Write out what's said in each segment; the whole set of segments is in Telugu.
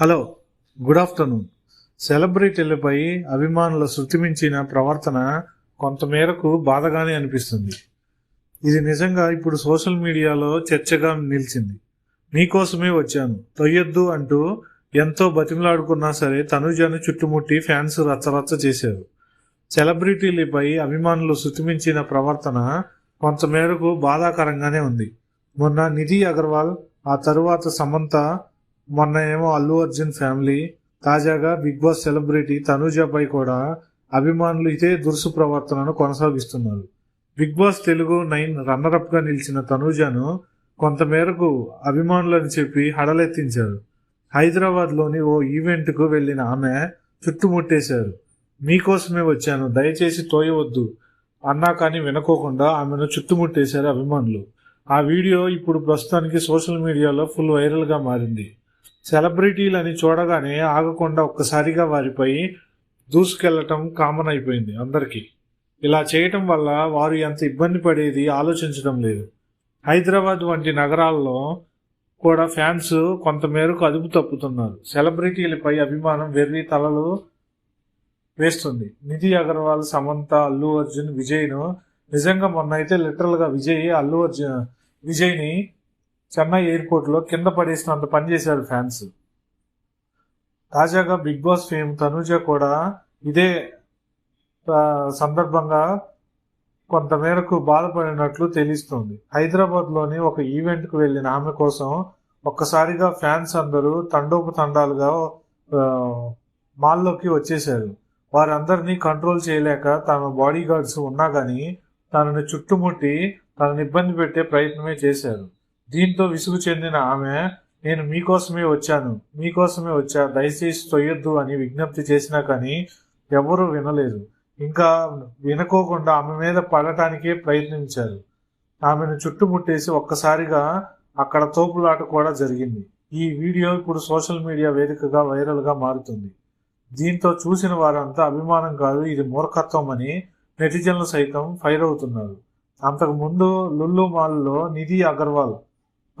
Hello good afternoon. సెలబ్రిటీలపై అభిమానుల శృతిమించిన ప్రవర్తన కొంతమేరకు బాధగానే అనిపిస్తుంది. ఇది నిజంగా ఇప్పుడు సోషల్ మీడియాలో చర్చగా నిలిచింది. మీకోసమే వచ్చాను. తొయ్యొద్దు అంటూ ఎంతో బతిమలాడుకున్నా సరే తనుజను చుట్టుముట్టి ఫ్యాన్స్ రచ్చరచ్చ చేశారు. సెలబ్రిటీలపై అభిమానులు శృతిమించిన ప్రవర్తన కొంతమేరకు బాధాకరంగానే ఉంది. మొన్న నిధి అగర్వాల్ ఆ తరువాత సమంత మొన్న ఏమో అల్లు అర్జున్ ఫ్యామిలీ తాజాగా బిగ్ బాస్ సెలబ్రిటీ తనూజపై కూడా అభిమానులు ఇదే దురుసు ప్రవర్తనను కొనసాగిస్తున్నారు. బిగ్ బాస్ తెలుగు నైన్ రన్నరప్గా నిలిచిన తనూజను కొంతమేరకు అభిమానులని చెప్పి హడలెత్తించారు. హైదరాబాద్లోని ఓ ఈవెంట్కు వెళ్ళిన ఆమె చుట్టుముట్టేశారు. మీకోసమే వచ్చాను దయచేసి తోయవద్దు అన్నా కానీ వినుకోకుండా ఆమెను చుట్టుముట్టేశారు అభిమానులు. ఆ వీడియో ఇప్పుడు ప్రస్తుతానికి సోషల్ మీడియాలో ఫుల్ వైరల్గా మారింది. సెలబ్రిటీలని చూడగానే ఆగకుండా ఒక్కసారిగా వారిపై దూసుకెళ్ళటం కామన్ అయిపోయింది అందరికీ. ఇలా చేయటం వల్ల వారు ఎంత ఇబ్బంది పడేది ఆలోచించడం లేదు. హైదరాబాద్ వంటి నగరాల్లో కూడా ఫ్యాన్స్ కొంతమేరకు అదుపు తప్పుతున్నారు. సెలబ్రిటీలపై అభిమానం వెర్రి తలలు వేస్తుంది. నిధి అగర్వాల్ సమంత అల్లు అర్జున్ విజయ్ను నిజంగా మొన్న అయితే లిటరల్గా విజయ్ అల్లు అర్జున్ విజయ్ని చెన్నై ఎయిర్పోర్ట్లో కింద పడేసినంత పనిచేశారు ఫ్యాన్స్. తాజాగా బిగ్ బాస్ ఫేమ్ తనుజ కూడా ఇదే సందర్భంగా కొంతమేరకు బాధపడినట్లు తెలుస్తోంది. హైదరాబాద్లోని ఒక ఈవెంట్కు వెళ్ళిన ఆమె కోసం ఒక్కసారిగా ఫ్యాన్స్ అందరూ తండోపతండాలుగా మాల్లోకి వచ్చేశారు. వారందరినీ కంట్రోల్ చేయలేక తన బాడీ గార్డ్స్ ఉన్నా కానీ తనని చుట్టుముట్టి తనని ఇబ్బంది పెట్టే ప్రయత్నమే చేశారు. దీంతో విసుగు చెందిన ఆమె నేను మీకోసమే వచ్చాను. మీకోసమే వచ్చా. దయచేసి తొయ్యొద్దు అని విజ్ఞప్తి చేసినా కానీ ఎవరూ వినలేదు. ఇంకా వినుకోకుండా ఆమె మీద పడటానికే ప్రయత్నించారు. ఆమెను చుట్టుముట్టేసి ఒక్కసారిగా అక్కడ తోపులాట కూడా జరిగింది. ఈ వీడియో ఇప్పుడు సోషల్ మీడియా వేదికగా వైరల్గా మారుతుంది. దీంతో చూసిన వారంతా అభిమానం కాదు ఇది మూర్ఖత్వం అని నెటిజన్లు సైతం ఫైర్ అవుతున్నారు. అంతకుముందు లుల్లు మాల్లో నిధి అగర్వాల్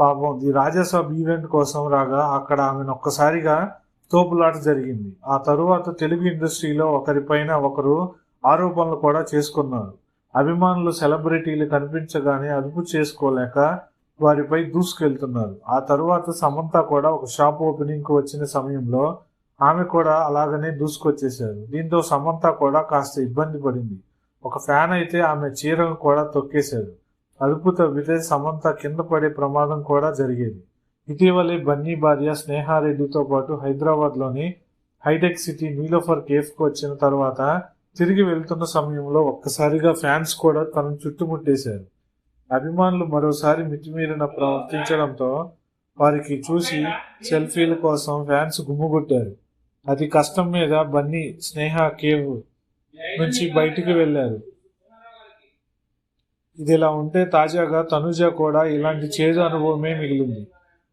పాపం ది రాజ్యసభ ఈవెంట్ కోసం రాగా అక్కడ ఆమెను ఒక్కసారిగా తోపులాట జరిగింది. ఆ తరువాత తెలుగు ఇండస్ట్రీలో ఒకరిపైన ఒకరు ఆరోపణలు కూడా చేసుకున్నారు. అభిమానులు సెలబ్రిటీలు కనిపించగానే అదుపు చేసుకోలేక వారిపై దూసుకెళ్తున్నారు. ఆ తరువాత సమంత కూడా ఒక షాప్ ఓపెనింగ్కి వచ్చిన సమయంలో ఆమె కూడా అలాగనే దూసుకొచ్చేశారు. దీంతో సమంత కూడా కాస్త ఇబ్బంది పడింది. ఒక ఫ్యాన్ అయితే ఆమె చీరను కూడా తొక్కేశాడు. అదుపు తవ్వితే సమంత కింద పడే ప్రమాదం కూడా జరిగేది. ఇటీవలే బన్నీ భార్య స్నేహారెడ్డితో పాటు హైదరాబాద్లోని హైటెక్ సిటీ నీలోఫర్ కేఫ్కు వచ్చిన తర్వాత తిరిగి వెళ్తున్న సమయంలో ఒక్కసారిగా ఫ్యాన్స్ కూడా తనను చుట్టుముట్టేశారు. అభిమానులు మరోసారి మితిమీరిన ప్రవర్తించడంతో వారికి చూసి సెల్ఫీల కోసం ఫ్యాన్స్ గుమ్ముగొట్టారు. అది కష్టం మీద బన్నీ స్నేహ కేవ్ నుంచి బయటికి వెళ్ళారు ఇది ఇలా ఉంటే తాజాగా తనుజ కూడా ఇలాంటి చేదు అనుభవమే మిగిలింది.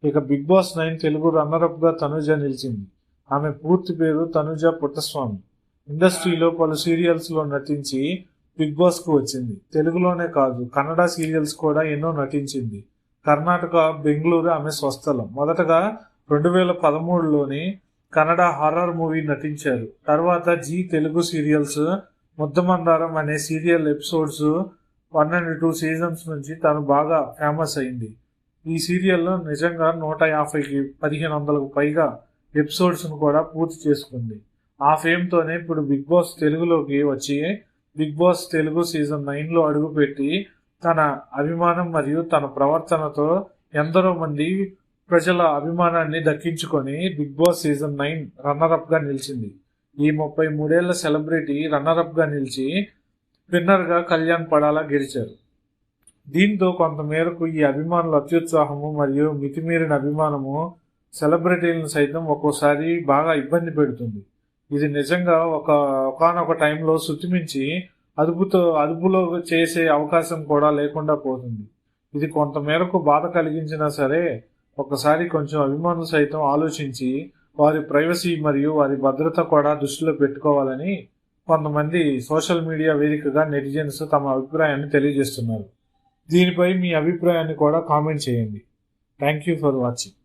ఇక బిగ్ బాస్ నైన్ తెలుగు రన్నరప్గా తనుజ నిలిచింది. ఆమె పూర్తి పేరు తనుజ పుట్టస్వామి. ఇండస్ట్రీలో పలు సీరియల్స్లో నటించి బిగ్ బాస్కు వచ్చింది. తెలుగులోనే కాదు కన్నడ సీరియల్స్ కూడా ఎన్నో నటించింది. కర్ణాటక బెంగళూరు ఆమె స్వస్థలం. మొదటగా రెండు వేల పదమూడులోని కన్నడ హారర్ మూవీ నటించారు. తర్వాత జీ తెలుగు సీరియల్స్ ముద్దమందారం అనే serial episodes one and two seasons నుంచి తను బాగా ఫేమస్ అయింది. ఈ సీరియల్లో నిజంగా నూట యాభైకి పదిహేను వందలకు పైగా ఎపిసోడ్స్ను కూడా పూర్తి చేసుకుంది. ఆ ఫేమ్తోనే ఇప్పుడు బిగ్ బాస్ తెలుగులోకి వచ్చి బిగ్ బాస్ తెలుగు సీజన్ నైన్లో అడుగుపెట్టి తన అభిమానం మరియు తన ప్రవర్తనతో ఎందరో మంది ప్రజల అభిమానాన్ని దక్కించుకొని big boss season nine runner అప్గా నిలిచింది. ఈ ముప్పై మూడేళ్ళ సెలబ్రిటీ రన్నర్ అప్గా నిలిచి విన్నర్గా కళ్యాణ్ పడాలా గెలిచారు. దీంతో కొంతమేరకు ఈ అభిమానుల అత్యుత్సాహము మరియు మితిమీరిన అభిమానము సెలబ్రిటీలను సైతం ఒక్కోసారి బాగా ఇబ్బంది పెడుతుంది. ఇది నిజంగా ఒక ఒకనొక టైంలో శుతిమించి అదుపుతో అదుపులో చేసే అవకాశం కూడా లేకుండా పోతుంది. ఇది కొంతమేరకు బాధ కలిగించినా సరే ఒకసారి కొంచెం అభిమానులు సైతం ఆలోచించి వారి ప్రైవసీ మరియు వారి భద్రత కూడా దృష్టిలో పెట్టుకోవాలని కొంతమంది సోషల్ మీడియా వేదికగా నెటిజన్స్ తమ అభిప్రాయాన్ని తెలియజేస్తున్నారు. దీనిపై మీ అభిప్రాయాన్ని కూడా కామెంట్ చేయండి. Thank you for watching.